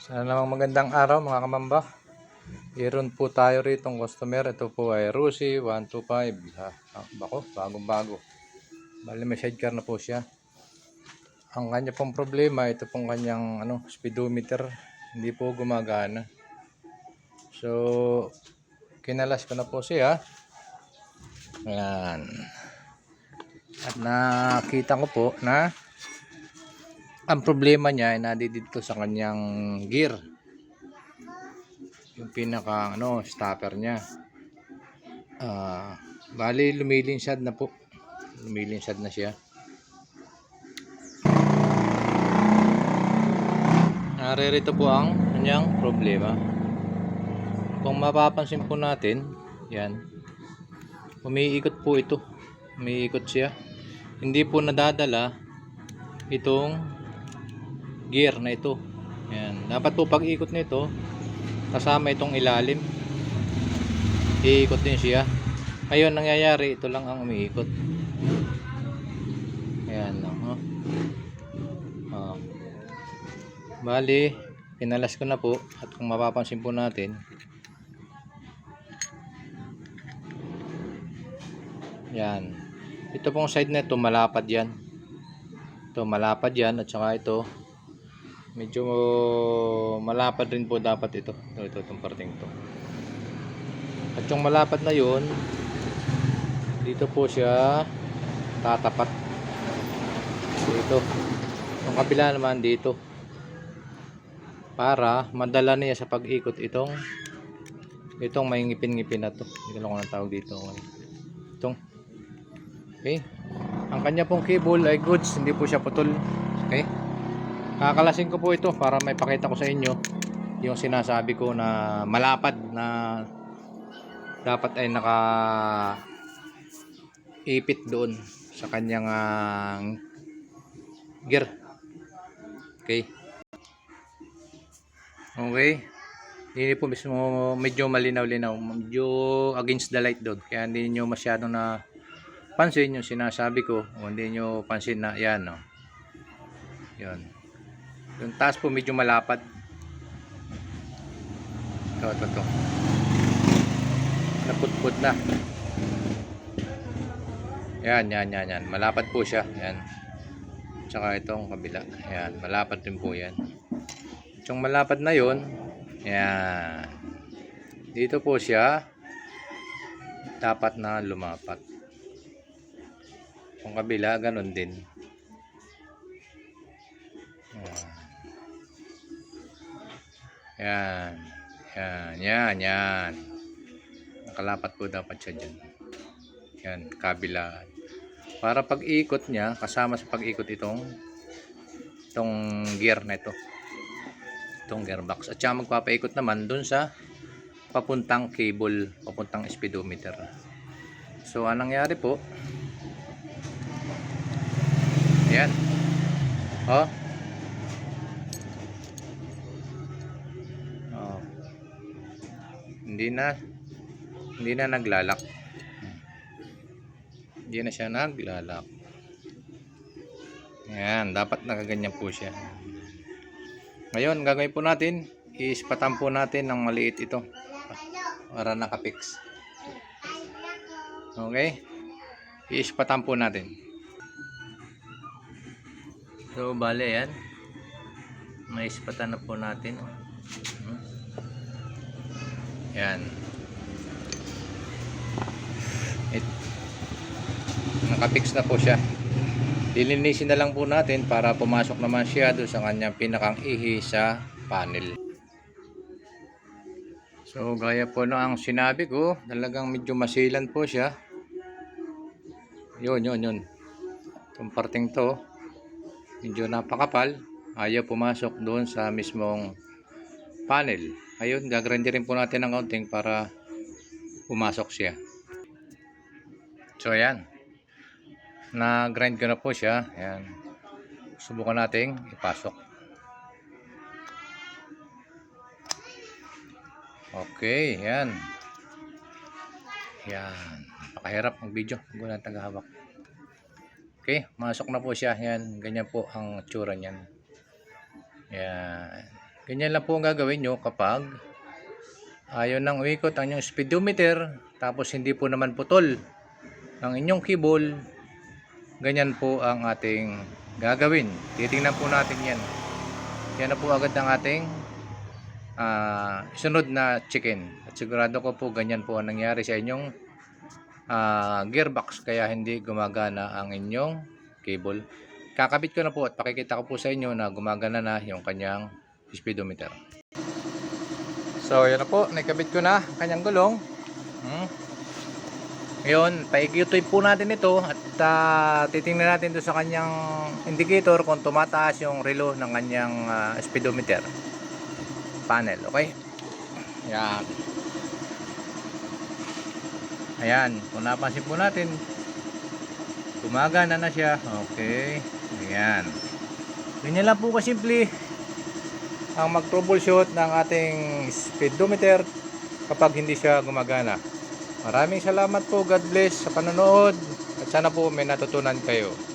Sana namang magandang araw mga kamamba. Meron po tayo rito customer. Ito po ay Rusi 125. Ha, ah, bako, bagong bago. Bali may sidecar na po siya. Ang kanya pong problema, ito pong kanyang ano, speedometer. Hindi po gumagana. So, kinalas ko na po siya. Ayan. At nakita ko po na ang problema niya ay nadidito sa kanyang gear. Yung pinaka ano, stopper niya. Ah, bali lumilinsad na po. Lumilinsad na siya. Naririto po ang kanyang problema. Kung mapapansin po natin, yan. Umiikot po ito. Umiikot siya. Hindi po nadadala itong gear na ito. Yan. Dapat po pag ikot nito, kasama itong ilalim. Iikot din siya. Ngayon, nangyayari, ito lang ang umiikot. Ayan lang, oh. Oh. Bali, pinalas ko na po at kung mapapansin po natin, yan. Ito pong side na ito, malapad yan. Ito, malapad yan at saka ito, medyo malapad rin po dapat ito. Ito, ito, itong parting to. At yung malapad na yun, dito po siya tatapat. Dito. Yung kabila naman dito. Para madala niya sa pag-ikot itong itong may ngipin-ngipin na to. Hindi ko anong tawag dito. Itong Okay. Ang kanya pong cable ay goods, hindi po siya putol. Okay. Kakalasin ko po ito para may pakita ko sa inyo yung sinasabi ko na malapad na dapat ay naka ipit doon sa kanyang ah, gear. Okay. Okay. Hindi po mismo medyo malinaw-linaw. Medyo against the light doon. Kaya hindi nyo masyado na pansin yung sinasabi ko. Hindi nyo pansin na yan. No? Yun. Yung taas po medyo malapad. Ito, ito, ito. Naputput na. Yan, yan, yan, yan. Malapad po siya. Yan. Tsaka itong kabila. Yan, malapad din po yan. Yung malapad na yon yan. Dito po siya dapat na lumapat. Yung kabila, ganun din. Yan. Yan, yan, yan. Nakalapat po dapat siya dyan. Yan, kabila. Para pag ikot niya, kasama sa pag-ikot itong itong gear na ito. Itong gearbox. At siya magpapaikot naman dun sa papuntang cable, papuntang speedometer. So, anong nangyari po? Yan. Oh. Hindi na hindi na naglalak. Hindi na siya naglalak. Yan, dapat nakaganyan po siya. Ngayon, gagawin po natin, ispatan po natin ng maliit ito para nakapix. Okay? Iispatan po natin. So, bale yan. May ispatan na po natin. Yan. It, nakapix na po siya. Dilinisin na lang po natin para pumasok naman siya doon sa kanyang pinakang ihi sa panel. So, gaya po na ang sinabi ko, talagang medyo masilan po siya. Yun, yun, yun. Itong parting to, medyo napakapal. Ayaw pumasok doon sa mismong panel. Ayun, gagrind rin po natin ng kaunting para pumasok siya. So, ayan. Na-grind ko na po siya. Ayan. Subukan nating ipasok. Okay, yan. Yan. Napakahirap ang video. Na tagahawak. Okay, masok na po siya. Yan, ganyan po ang tsura niyan. Yan. Ganyan lang po ang gagawin nyo kapag ayaw nang umikot ang inyong speedometer tapos hindi po naman putol ang inyong cable. Ganyan po ang ating gagawin. Titingnan po natin yan. Yan na po agad ang ating ah, sunod na chicken. At sigurado ko po ganyan po ang nangyari sa inyong ah, gearbox kaya hindi gumagana ang inyong cable. Kakabit ko na po at pakikita ko po sa inyo na gumagana na yung kanyang speedometer. So, yan na po. Nakabit ko na ang kanyang gulong. Hmm. Ngayon, paikituin po natin ito at ah, titingnan natin doon sa kanyang indicator kung tumataas yung relo ng kanyang ah, speedometer panel. Okay? Yan. Ayan. Kung napansin po natin, gumagana na siya. Okay. Ayan. Ganyan lang po kasimple ang mag-troubleshoot ng ating speedometer kapag hindi siya gumagana. Maraming salamat po. God bless sa panonood. At sana po may natutunan kayo.